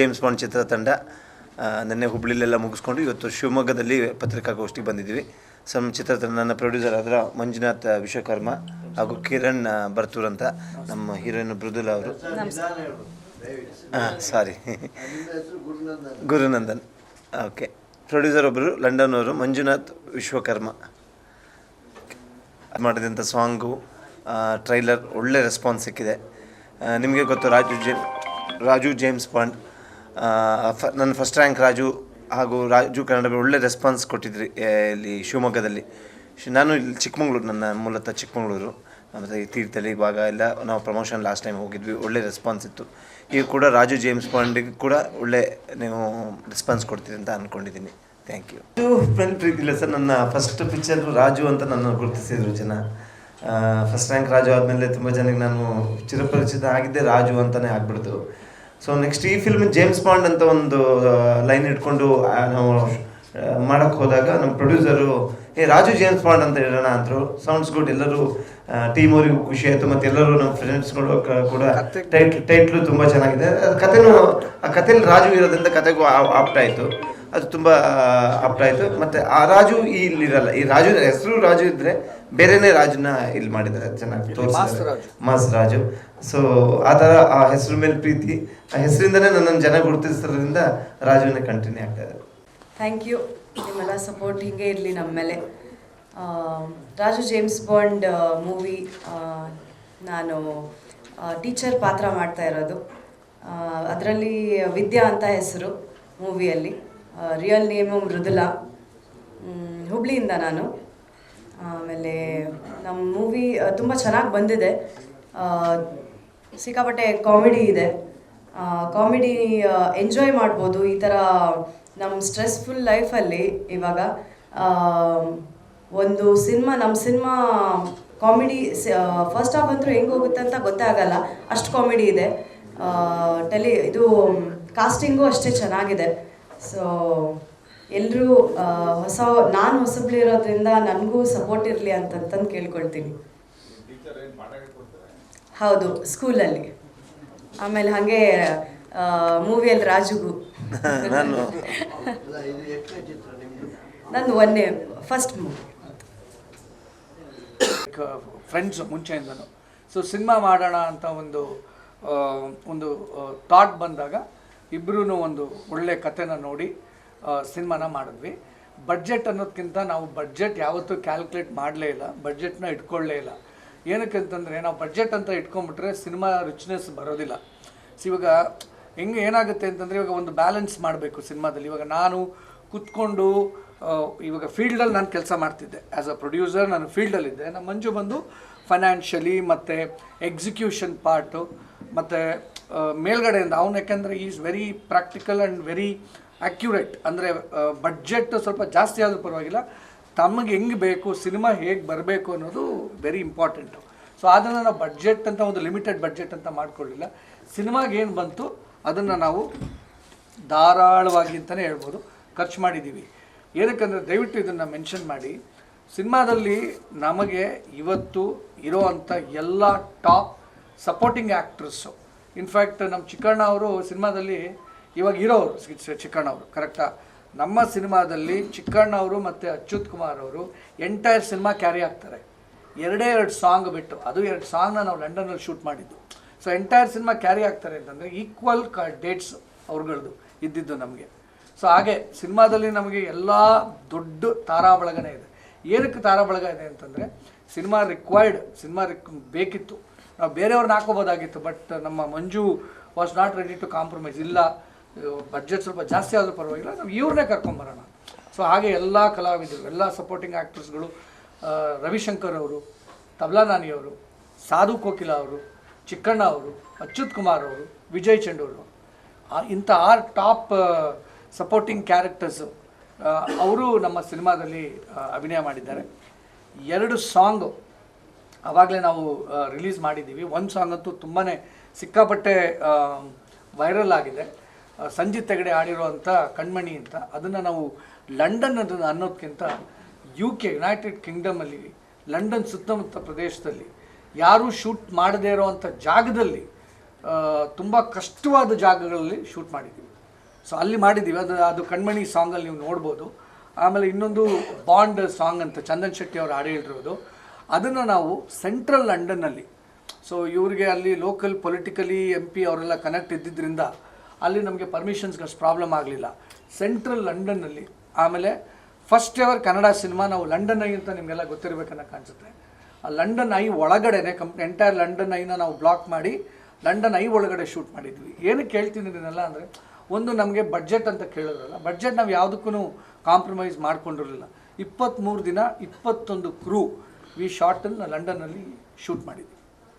James bond ಚಿತ್ರತಂಡ ತಂಡ ನಿನ್ನೆ ಹುಬ್ಳಿಲೆಲ್ಲ ಮುಗಿಸ್ಕೊಂಡು ಇವತ್ತು ಶಿವಮೊಗ್ಗದಲ್ಲಿ ಪತ್ರಿಕಾಗೋಷ್ಠಿಗೆ ಬಂದಿದ್ದೀವಿ. ಸಮ್ ಚಿತ್ರತಂಡ ನನ್ನ ಪ್ರೊಡ್ಯೂಸರ್ ಆದ್ರ ಮಂಜುನಾಥ್ ವಿಶ್ವಕರ್ಮ ಹಾಗೂ ಕಿರಣ್ ಬರ್ತೂರ್ ಅಂತ ನಮ್ಮ ಹೀರೋಯಿನ್ ಮೃದುಲಾ ಅವರು. ಹಾಂ ಸಾರಿ ಗುರುನಂದನ್. ಓಕೆ ಪ್ರೊಡ್ಯೂಸರ್ ಒಬ್ಬರು ಲಂಡನ್ ಅವರು ಮಂಜುನಾಥ್ ವಿಶ್ವಕರ್ಮ. ಮಾಡಿದಂಥ ಸಾಂಗು ಟ್ರೈಲರ್ ಒಳ್ಳೆ ರೆಸ್ಪಾನ್ಸ್ ಸಿಕ್ಕಿದೆ. ನಿಮಗೆ ಗೊತ್ತು Raju James Raju James Bond ನನ್ನ ಫಸ್ಟ್ ರ್ಯಾಂಕ್ ರಾಜು ಹಾಗೂ ರಾಜು ಕನ್ನಡ ಒಳ್ಳೆ ರೆಸ್ಪಾನ್ಸ್ ಕೊಟ್ಟಿದ್ರಿ ಇಲ್ಲಿ ಶಿವಮೊಗ್ಗದಲ್ಲಿ. ನಾನು ಇಲ್ಲಿ ಚಿಕ್ಕಮಂಗ್ಳೂರು, ನನ್ನ ಮೂಲತಃ ಚಿಕ್ಕಮಂಗ್ಳೂರು. ಮತ್ತು ಈ ತೀರ್ಥಹಳ್ಳಿ ಭಾಗ ಎಲ್ಲ ನಾವು ಪ್ರಮೋಷನ್ ಲಾಸ್ಟ್ ಟೈಮ್ ಹೋಗಿದ್ವಿ, ಒಳ್ಳೆ ರೆಸ್ಪಾನ್ಸ್ ಇತ್ತು. ಈಗ ಕೂಡ ರಾಜು ಜೇಮ್ಸ್ ಪಾಂಡಿಗೆ ಕೂಡ ಒಳ್ಳೆ, ನೀವು ರೆಸ್ಪಾನ್ಸ್ ಕೊಡ್ತೀರಿ ಅಂತ ಅಂದ್ಕೊಂಡಿದ್ದೀನಿ ಥ್ಯಾಂಕ್ ಯು ಇದು ಫ್ರೆಂಡ್ ಪ್ರೀತಿಲ್ಲ ಸರ್, ನನ್ನ ಫಸ್ಟ್ ಪಿಕ್ಚರ್ ರಾಜು ಅಂತ ನನ್ನ ಗುರುತಿಸಿದ್ರು ಜನ. ಫಸ್ಟ್ ರ್ಯಾಂಕ್ ರಾಜು ಆದಮೇಲೆ ತುಂಬ ಜನಕ್ಕೆ ನಾನು ಚಿರಪರಿಚಿತ ಆಗಿದ್ದೆ ರಾಜು ಅಂತಲೇ ಆಗ್ಬಿಡ್ತು. ಸೊ ನೆಕ್ಸ್ಟ್ ಈ ಫಿಲ್ಮ್ ಜೇಮ್ಸ್ ಬಾಂಡ್ ಅಂತ ಒಂದು ಲೈನ್ ಇಟ್ಕೊಂಡು ನಾವು ಮಾಡೋಕ್ಕೆ ಹೋದಾಗ ನಮ್ಮ ಪ್ರೊಡ್ಯೂಸರು ಏ ರಾಜು ಜೇಮ್ಸ್ ಬಾಂಡ್ ಅಂತ ಹೇಳೋಣ ಅಂದರು. ಸೌಂಡ್ಸ್ ಗುಡ್ ಎಲ್ಲರೂ ಟೀಮ್ ಅವರಿಗೂ ಖುಷಿ ಆಯಿತು. ಮತ್ತು ಎಲ್ಲರೂ ನಮ್ಮ ಫ್ರೆಂಡ್ಸ್ಗಳು ಕೂಡ ಟೈಟ್ಲ್ ಟೈಟ್ಲು ತುಂಬ ಚೆನ್ನಾಗಿದೆ. ಅದು ಕಥೆನೂ ಆ ಕಥೆಯಲ್ಲಿ ರಾಜು ಇರೋದ್ರಿಂದ ಕತೆಗೂ ಆಪ್ಟ್ ಆಯಿತು. ಅದು ತುಂಬ ಆಪ್ಟ್ ಆಯಿತು. ಮತ್ತು ಆ ರಾಜು ಇಲ್ಲಿರಲ್ಲ. ಈ ರಾಜು ಹೆಸರು ರಾಜು ಇದ್ದರೆ ಬೇರೆನೇ ರಾಜನ ಇಲ್ಲಿ ಮಾಡಿದ್ದಾರೆ ಚೆನ್ನಾಗಿ ತೋರಿಸಿದ್ದಾರೆ. ಮಾಸ್ ರಾಜು ಸೊ ಆ ಥರ ಆ ಹೆಸರು ಮೇಲೆ ಪ್ರೀತಿ ಆ ಹೆಸರಿಂದನೇ ನನ್ನನ್ನು ಜನ ಗುರುತಿಸೋದ್ರಿಂದ ರಾಜುವಿನ ಕಂಟಿನ್ಯೂ ಆಗ್ತಾ ಇದೆ. ಥ್ಯಾಂಕ್ ಯು ನಿಮ್ಮೆಲ್ಲ ಸಪೋರ್ಟ್ ಹೀಗೆ ಇರಲಿ ನಮ್ಮ ಮೇಲೆ. ಆ, ರಾಜು ಜೇಮ್ಸ್ ಬಾಂಡ್ ಮೂವಿ ನಾನು ಟೀಚರ್ ಪಾತ್ರ ಮಾಡ್ತಾ ಇರೋದು. ಅದರಲ್ಲಿ ವಿದ್ಯಾ ಅಂತ ಹೆಸರು ಮೂವಿಯಲ್ಲಿ ರಿಯಲ್ ನೇಮು ಮೃದುಲಾ. ಹುಬ್ಳಿಯಿಂದ ನಾನು. ಆಮೇಲೆ ನಮ್ಮ ಮೂವಿ ತುಂಬ ಚೆನ್ನಾಗಿ ಬಂದಿದೆ. ಸಿಕ್ಕಾಪಟ್ಟೆ ಕಾಮಿಡಿ ಇದೆ. ಕಾಮಿಡಿ ಎಂಜಾಯ್ ಮಾಡ್ಬೋದು. ಈ ಥರ ನಮ್ಮ ಸ್ಟ್ರೆಸ್ಫುಲ್ ಲೈಫಲ್ಲಿ ಇವಾಗ ಒಂದು ಸಿನಿಮಾ ನಮ್ಮ ಸಿನಿಮಾ ಕಾಮಿಡಿ ಫಸ್ಟ್ ಹಾಫ್ ಅಂತೂ ಹೆಂಗೆ ಹೋಗುತ್ತೆ ಅಂತ ಗೊತ್ತೇ ಆಗಲ್ಲ. ಅಷ್ಟು ಕಾಮಿಡಿ ಇದೆ. ಟೆಲಿ ಇದು ಕಾಸ್ಟಿಂಗು ಅಷ್ಟೇ ಚೆನ್ನಾಗಿದೆ. ಸೊ ಎಲ್ಲರೂ ಹೊಸ ನಾನು ಹೊಸಬ್ಳು ಇರೋದ್ರಿಂದ ನನಗೂ ಸಪೋರ್ಟ್ ಇರಲಿ ಅಂತಂತಂದು ಕೇಳ್ಕೊಳ್ತೀನಿ. ಹೌದು ಸ್ಕೂಲಲ್ಲಿ. ಆಮೇಲೆ ಹಾಗೆ ಮೂವಿಯಲ್ಲಿ ರಾಜುಗೂ. ನಾನು. ನಂದು ಒಂದೇ ಫಸ್ಟ್ ಮೂವಿ ಫ್ರೆಂಡ್ಸ್ ಮುಂಚೆಯಿಂದನು. ಸೊ ಸಿನಿಮಾ ಮಾಡೋಣ ಅಂತ ಒಂದು ಒಂದು ಥಾಟ್ ಬಂದಾಗ ಇಬ್ಬರೂ ಒಂದು ಒಳ್ಳೆ ಕಥೆನ ನೋಡಿ ಸಿನಿಮಾನ ಮಾಡಿದ್ವಿ. ಬಡ್ಜೆಟ್ ಅನ್ನೋದಕ್ಕಿಂತ ನಾವು ಬಡ್ಜೆಟ್ ಯಾವತ್ತೂ ಕ್ಯಾಲ್ಕುಲೇಟ್ ಮಾಡಲೇ ಇಲ್ಲ. ಬಡ್ಜೆಟ್ನ ಇಟ್ಕೊಳ್ಳೇ ಇಲ್ಲ. ಏನಕ್ಕೆ ಅಂತಂದರೆ ನಾವು ಬಡ್ಜೆಟ್ ಅಂತ ಇಟ್ಕೊಂಡ್ಬಿಟ್ರೆ ಸಿನಿಮಾ ರಿಚ್ನೆಸ್ ಬರೋದಿಲ್ಲ. ಸೊ ಇವಾಗ ಹೆಂಗೆ ಏನಾಗುತ್ತೆ ಅಂತಂದರೆ ಇವಾಗ ಒಂದು ಬ್ಯಾಲೆನ್ಸ್ ಮಾಡಬೇಕು ಸಿನಿಮಾದಲ್ಲಿ. ಇವಾಗ ನಾನು ಕೂತ್ಕೊಂಡು ಇವಾಗ ಫೀಲ್ಡಲ್ಲಿ ನಾನು ಕೆಲಸ ಮಾಡ್ತಿದ್ದೆ. ಆ್ಯಸ್ ಅ ಪ್ರೊಡ್ಯೂಸರ್ ನಾನು ಫೀಲ್ಡಲ್ಲಿದ್ದೆ ನಮ್ಮ ಮಂಜು ಬಂದು ಫೈನಾನ್ಷಿಯಲಿ ಮತ್ತು ಎಕ್ಸಿಕ್ಯೂಷನ್ ಪಾರ್ಟು ಮತ್ತು ಮೇಲ್ಗಡೆಯಿಂದ. ಅವನು ಯಾಕೆಂದರೆ is very practical and very accurate, ಅಂದರೆ ಬಡ್ಜೆಟ್ ಸ್ವಲ್ಪ ಜಾಸ್ತಿ ಆದರೂ ಪರವಾಗಿಲ್ಲ. ತಮಗೆ ಹೆಂಗೆ ಬೇಕು, ಸಿನಿಮಾ ಹೇಗೆ ಬರಬೇಕು ಅನ್ನೋದು ವೆರಿ ಇಂಪಾರ್ಟೆಂಟು ಸೊ ಅದನ್ನು ನಾವು ಬಡ್ಜೆಟ್ ಅಂತ ಒಂದು ಲಿಮಿಟೆಡ್ ಬಡ್ಜೆಟ್ ಅಂತ ಮಾಡಿಕೊಳ್ಳಿಲ್ಲ. ಸಿನಿಮಾಗೆ ಏನು ಬಂತು, ಅದನ್ನು ನಾವು ಧಾರಾಳವಾಗಿ ಅಂತಲೇ ಹೇಳ್ಬೋದು, ಖರ್ಚು ಮಾಡಿದ್ದೀವಿ ಏನಕ್ಕಂದರೆ, ದಯವಿಟ್ಟು ಇದನ್ನು ಮೆನ್ಷನ್ ಮಾಡಿ. ಸಿನಿಮಾದಲ್ಲಿ ನಮಗೆ ಇವತ್ತು ಇರೋ ಅಂಥ ಎಲ್ಲ ಟಾಪ್ ಸಪೋರ್ಟಿಂಗ್ ಆ್ಯಕ್ಟ್ರಸ್ಸು ಇನ್ಫ್ಯಾಕ್ಟ್ ನಮ್ಮ ಚಿಕ್ಕಣ್ಣ ಅವರು ಸಿನಿಮಾದಲ್ಲಿ ಇವಾಗ ಇರೋರು ಸಿ- ಚಿಕ್ಕಣ್ಣ ಅವರು ಕರೆಕ್ಟಾ ನಮ್ಮ ಸಿನಿಮಾದಲ್ಲಿ ಚಿಕ್ಕಣ್ಣ ಅವರು ಮತ್ತು ಅಚ್ಯುತ್ ಕುಮಾರ್ ಅವರು ಎಂಟೈರ್ ಸಿನಿಮಾ ಕ್ಯಾರಿ ಆಗ್ತಾರೆ. ಎರಡೇ ಎರಡು ಸಾಂಗ್ ಬಿಟ್ಟು, ಅದು ಎರಡು ಸಾಂಗ್ನ ನಾವು ಲಂಡನಲ್ಲಿ ಶೂಟ್ ಮಾಡಿದ್ದು. ಸೊ ಎಂಟೈರ್ ಸಿನಿಮಾ ಕ್ಯಾರಿ ಆಗ್ತಾರೆ ಅಂತಂದರೆ ಈಕ್ವಲ್ ಕ ಡೇಟ್ಸ್ ಅವ್ರುಗಳದ್ದು ಇದ್ದಿದ್ದು ನಮಗೆ. ಸೊ ಹಾಗೆ ಸಿನಿಮಾದಲ್ಲಿ ನಮಗೆ ಎಲ್ಲ ದೊಡ್ಡ ತಾರಾ ಬಳಗನೇ ಇದೆ. ಏನಕ್ಕೆ ತಾರಾ ಬಳಗ ಇದೆ ಅಂತಂದರೆ ಸಿನಿಮಾ ರಿಕ್ವೈರ್ಡ್ ಸಿನಿಮಾ ರಿಕ್ ಬೇಕಿತ್ತು. ನಾವು ಬೇರೆಯವ್ರನ್ನ ಹಾಕೋಬೋದಾಗಿತ್ತು ಬಟ್ ನಮ್ಮ Manju was not ready to compromise ಇಲ್ಲ ಬಡ್ಜೆಟ್ ಸ್ವಲ್ಪ ಜಾಸ್ತಿ ಆದರೂ ಪರವಾಗಿಲ್ಲ, ನಾವು ಇವ್ರನ್ನೇ ಕರ್ಕೊಂಬರೋಣ. ಸೊ ಹಾಗೆ ಎಲ್ಲ ಕಲಾವಿದರು, ಎಲ್ಲ ಸಪೋರ್ಟಿಂಗ್ ಆ್ಯಕ್ಟರ್ಸ್ಗಳು ರವಿಶಂಕರ್ ಅವರು, ತಬ್ಲಾ ನಾನಿ ಅವರು, ಸಾಧು ಕೋಕಿಲ ಅವರು, ಚಿಕ್ಕಣ್ಣ ಅವರು, ಅಚ್ಯುತ್ ಕುಮಾರ್ ಅವರು, ವಿಜಯ್ ಚಂಡೂರು ಇಂಥ ಆರ್ ಟಾಪ್ ಸಪೋರ್ಟಿಂಗ್ ಕ್ಯಾರೆಕ್ಟರ್ಸು ಅವರು ನಮ್ಮ ಸಿನಿಮಾದಲ್ಲಿ ಅಭಿನಯ ಮಾಡಿದ್ದಾರೆ. ಎರಡು ಸಾಂಗು ಆವಾಗಲೇ ನಾವು ರಿಲೀಸ್ ಮಾಡಿದ್ದೀವಿ. ಒಂದು ಸಾಂಗ್ ಅಂತೂ ತುಂಬಾ ಸಿಕ್ಕಾಪಟ್ಟೆ ವೈರಲ್ ಆಗಿದೆ. ಸಂಜಿತ್ ಹೆಗಡೆ ಆಡಿರುವಂಥ ಕಣ್ಮಣಿ ಅಂತ, ಅದನ್ನು ನಾವು ಲಂಡನ್ ಅದನ್ನು ಅನ್ನೋದಕ್ಕಿಂತ ಯು ಕೆ ಯುನೈಟೆಡ್ ಕಿಂಗ್ಡಮಲ್ಲಿ ಲಂಡನ್ ಸುತ್ತಮುತ್ತ ಪ್ರದೇಶದಲ್ಲಿ ಯಾರೂ ಶೂಟ್ ಮಾಡದೇ ಇರೋವಂಥ ಜಾಗದಲ್ಲಿ ತುಂಬ ಕಷ್ಟವಾದ ಜಾಗಗಳಲ್ಲಿ ಶೂಟ್ ಮಾಡಿದ್ದೀವಿ. ಸೊ ಅಲ್ಲಿ ಮಾಡಿದ್ದೀವಿ. ಅದು ಅದು ಕಣ್ಮಣಿ ಸಾಂಗಲ್ಲಿ ನೀವು ನೋಡ್ಬೋದು. ಆಮೇಲೆ ಇನ್ನೊಂದು ಬಾಂಡ್ ಸಾಂಗ್ ಅಂತ ಚಂದನ್ ಶೆಟ್ಟಿ ಅವರು ಹಾಡು ಹೇಳಿರೋದು. ಅದನ್ನು ನಾವು ಸೆಂಟ್ರಲ್ ಲಂಡನ್ನಲ್ಲಿ ಸೊ ಇವರಿಗೆ ಅಲ್ಲಿ ಲೋಕಲ್ ಪೊಲಿಟಿಕಲಿ ಎಂ ಪಿ ಅವರೆಲ್ಲ ಕನೆಕ್ಟ್ ಇದ್ದಿದ್ದರಿಂದ ಅಲ್ಲಿ ನಮಗೆ ಪರ್ಮಿಷನ್ಸ್ಗೆ ಅಷ್ಟು ಪ್ರಾಬ್ಲಮ್ ಆಗಲಿಲ್ಲ. ಸೆಂಟ್ರಲ್ ಲಂಡನ್ನಲ್ಲಿ ಆಮೇಲೆ ಫಸ್ಟ್ ಎವರ್ ಕನ್ನಡ ಸಿನಿಮಾ ನಾವು ಲಂಡನ್ ಐ ಅಂತ ನಿಮಗೆಲ್ಲ ಗೊತ್ತಿರಬೇಕನ್ನ ಕಾಣಿಸುತ್ತೆ. ಆ ಲಂಡನ್ ಐ ಒಳಗಡೆನೆ ಕಂಪ್ ಎಂಟೈರ್ ಲಂಡನ್ ಐನ ನಾವು ಬ್ಲಾಕ್ ಮಾಡಿ ಲಂಡನ್ ಐ ಒಳಗಡೆ ಶೂಟ್ ಮಾಡಿದ್ವಿ. ಏನಕ್ಕೆ ಕೇಳ್ತೀನಿ ಇದನ್ನೆಲ್ಲ ಅಂದರೆ, ಒಂದು ನಮಗೆ ಬಡ್ಜೆಟ್ ಅಂತ ಕೇಳೋದಲ್ಲ. ಬಡ್ಜೆಟ್ ನಾವು ಯಾವುದಕ್ಕೂ ಕಾಂಪ್ರಮೈಸ್ ಮಾಡ್ಕೊಂಡಿರಲಿಲ್ಲ. ಇಪ್ಪತ್ತ್ಮೂರು ದಿನ ಇಪ್ಪತ್ತೊಂದು ಕ್ರೂ ವಿ ಶಾರ್ಟನ್ನು ಲಂಡನ್ನಲ್ಲಿ ಶೂಟ್ ಮಾಡಿದ್ವಿ.